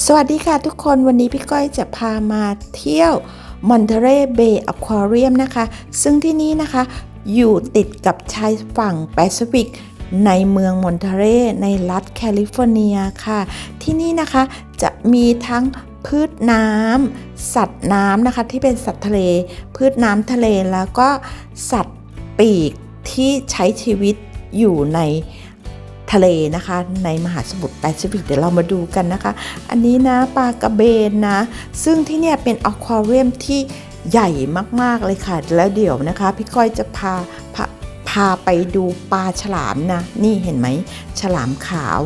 สวัสดีค่ะทุกคนวันนี้พี่ก้อยจะพามาเที่ยวมอนเทเรเบย์อควาเรียมนะคะ ซึ่งที่นี่นะคะอยู่ติดกับชายฝั่งแปซิฟิกในเมืองมอนเทเรในรัฐแคลิฟอร์เนียค่ะ ที่นี่นะคะจะมีทั้งพืชน้ำสัตว์น้ำนะคะที่เป็นสัตว์ทะเล พืชน้ำทะเลแล้วก็สัตว์ปีกที่ใช้ชีวิตอยู่ใน ทะเลนะคะ ในมหาสมุทรแปซิฟิกเดี๋ยวเรามาดูกันนะคะ อันนี้นะปลากระเบนนะ ซึ่งที่เนี่ยเป็นอควาเรียมที่ใหญ่มากๆเลยค่ะ แล้วเดี๋ยวนะคะ พี่ก้อยจะพาพาพาไปดูปลาฉลามนะ นี่เห็นไหมฉลามขาว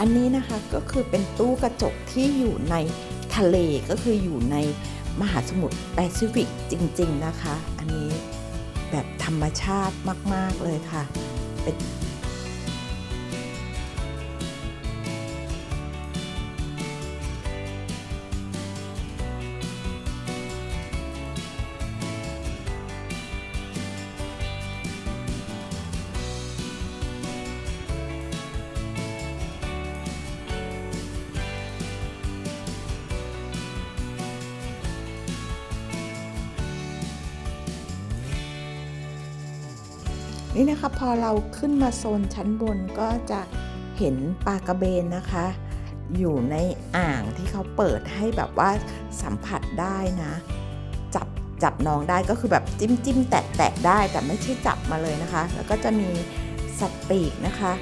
อันนี้นะคะก็คือเป็นตู้กระจกที่อยู่ในทะเลก็คืออยู่ในมหาสมุทรแปซิฟิกจริง ๆ นะคะ อันนี้แบบธรรมชาติมาก ๆ เลยค่ะ เป็น นี่นะคะพอเราขึ้นมาโซนชั้นบนก็จะเห็นปลากระเบนนะคะ อยู่ในอ่างที่เขาเปิดให้แบบว่าสัมผัสได้นะ จับจับน้องได้ก็คือแบบจิ้มจิ้มแตะแตะได้แต่ไม่ใช่จับมาเลยนะคะ แล้วก็จะมีสัตว์ปีกนะคะ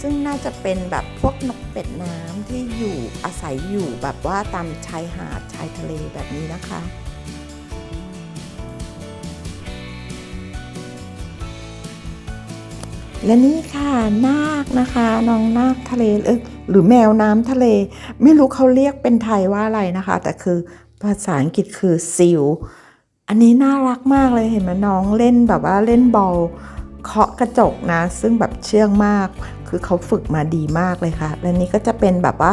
ซึ่งน่าจะเป็นแบบพวกนกเป็ดน้ำที่อยู่อาศัยอยู่แบบว่าตามชายหาดชายทะเลแบบนี้นะคะ และนี่ค่ะนาคนะคะน้องนาคทะเลเออหรือแมวน้ำทะเล ไม่รู้เขาเรียกเป็นไทยว่าอะไรนะคะ แต่คือภาษาอังกฤษคือซิลอันนี้น่ารักมากเลยเห็นไหมน้องเล่นแบบว่าเล่นบอลเคาะกระจกนะ ซึ่งแบบเชื่องมาก คือเขาฝึกมาดีมากเลยค่ะ และนี่ก็จะเป็นแบบว่า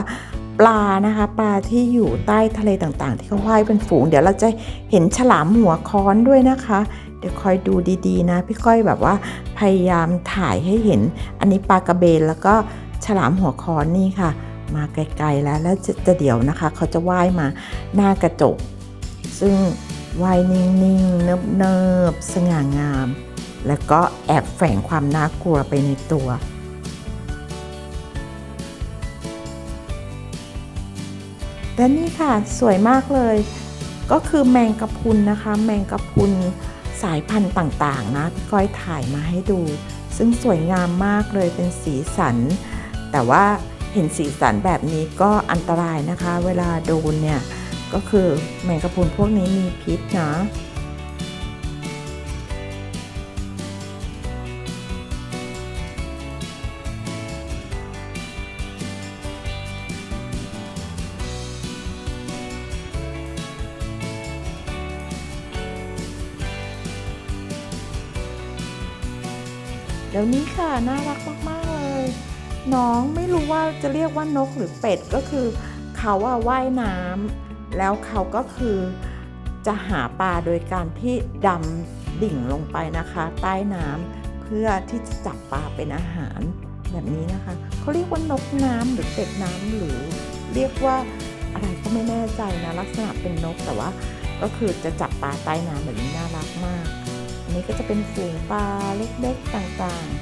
ปลานะคะ ปลาที่อยู่ใต้ทะเลต่างๆ ที่เขาว่ายเป็นฝูง เดี๋ยวเราจะเห็นฉลามหัวค้อนด้วยนะคะ เดี๋ยวคอยดูดีๆนะ พี่ก้อยแบบว่าพยายามถ่ายให้เห็น อันนี้ปลากระเบนแล้วก็ฉลามหัวค้อนนี่ค่ะ มาไกลๆแล้วแล้วจะจะเดี๋ยวนะคะ เขาจะว่ายมาหน้ากระจก ซึ่งว่ายนิ่งๆเนิบๆสง่างาม แล้วก็แอบแฝงความน่ากลัวไปในตัว และนี่ค่ะสวยมากเลย ก็คือแมงกะพุนนะคะ แมงกะพุนสายพันธุ์ต่างๆนะพี่ก้อยถ่ายมาให้ดู ซึ่งสวยงามมากเลยเป็นสีสัน แต่ว่าเห็นสีสันแบบนี้ก็อันตรายนะคะ เวลาโดนเนี่ยก็คือแมงกะพุนพวกนี้มีพิษนะ เดี๋ยวนี้ค่ะน่ารักมากๆเลย น้องไม่รู้ว่าจะเรียกว่านกหรือเป็ดก็คือ เขาว่าว่ายน้ำแล้วเขาก็คือจะหาปลาโดยการที่ดำดิ่งลงไปนะคะ ใต้น้ำเพื่อที่จะจับปลาเป็นอาหารแบบนี้นะคะเขาเรียกว่านกน้ำหรือเป็ดน้ำหรือเรียกว่าอะไรก็ไม่แน่ใจนะลักษณะเป็นนกแต่ว่าก็คือจะจับปลาใต้น้ำแบบนี้น่ารักมาก นี้ก็จะเป็นฝูงปลาเล็กๆต่างๆ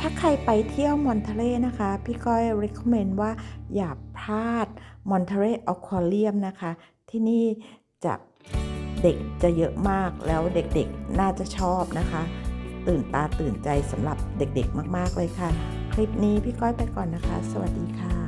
ถ้าใครไปเที่ยวมอนเทเรนะคะ พี่ก้อย recommend ว่าอย่าพลาดมอนเทเรอควาเรียมนะคะ ที่นี่จะเด็กจะเยอะมากแล้วเด็กๆน่าจะชอบนะคะ ตื่นตาตื่นใจสำหรับเด็กๆมากๆเลยค่ะ คลิปนี้พี่ก้อยไปก่อนนะคะ สวัสดีค่ะ